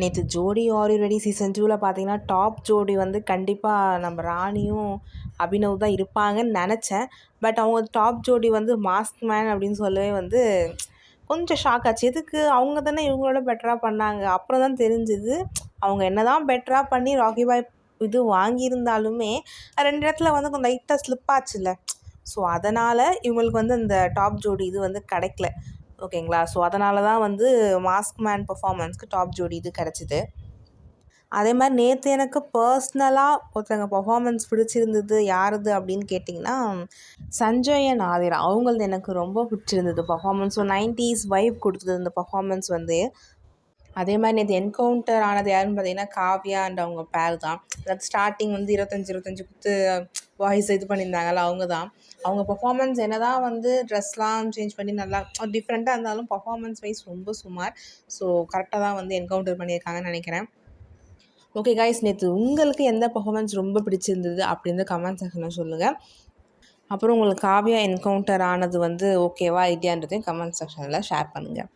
நேற்று ஜோடி ஆரி ready season டூவில் பார்த்தீங்கன்னா டாப் ஜோடி வந்து கண்டிப்பாக நம்ம ராணியும் அபினவ் தான் இருப்பாங்கன்னு நினச்சேன். பட் அவங்க டாப் ஜோடி வந்து மாஸ்க் மேன் அப்படின்னு சொல்லவே வந்து கொஞ்சம் ஷாக் ஆச்சு. எதுக்கு? அவங்க தானே இவங்களோட பெட்டராக பண்ணாங்க. அப்புறம் தான் தெரிஞ்சுது. அவங்க என்ன தான் பெட்டராக பண்ணி ராக்கி பாய் இது வாங்கியிருந்தாலுமே ரெண்டு இடத்துல வந்து கொஞ்சம் லைட்டாக ஸ்லிப் ஆச்சுல்ல. ஸோ அதனால் இவங்களுக்கு வந்து இந்த டாப் ஜோடி இது வந்து கிடைக்கல. ஓகேங்களா? ஸோ அதனால தான் வந்து மாஸ்க் மேன் பர்ஃபாமன்ஸ்க்கு டாப் ஜோடி இது கிடச்சிது. அதே மாதிரி நேற்று எனக்கு பர்ஸ்னலாக ஒருத்தங்க பர்ஃபாமன்ஸ் பிடிச்சிருந்தது யாருது அப்படின்னு கேட்டிங்கன்னா சஞ்சய் அண்ட் ஆதிரா. அவங்களது எனக்கு ரொம்ப பிடிச்சிருந்தது பர்ஃபாமன்ஸ் ஸோ நைன்டிஸ் வைப் கொடுத்தது இந்த பர்ஃபாமன்ஸ் வந்து. அதே மாதிரி நேற்று என்கவுண்டர் ஆனது யாருன்னு பார்த்தீங்கன்னா காவ்யா அண்ட் அவங்க பேர் தான். அதாவது ஸ்டார்டிங் வந்து இருபத்தஞ்சி இருபத்தஞ்சி குத்து வாய்ஸ் இது பண்ணியிருந்தாங்கல்ல அவங்க தான் அவங்க பர்ஃபாமன்ஸ் என்ன தான் வந்து ட்ரெஸ்லாம் சேஞ்ச் பண்ணி நல்லா டிஃப்ரெண்ட்டாக இருந்தாலும் பர்ஃபாமன்ஸ் வைஸ் ரொம்ப சுமார். ஸோ கரெக்டாக தான் வந்து என்கவுண்டர் பண்ணியிருக்காங்கன்னு நினைக்கிறேன். ஓகே காய்ஸ் நேற்று உங்களுக்கு எந்த பர்ஃபாமன்ஸ் ரொம்ப பிடிச்சிருந்தது அப்படின்னு கமெண்ட் செக்ஷனில் சொல்லுங்கள் அப்புறம் உங்களுக்கு காவியா என்கவுண்டர் ஆனது வந்து ஓகேவா ஐடியான்றதையும் கமெண்ட் செக்ஷனில் ஷேர் பண்ணுங்கள்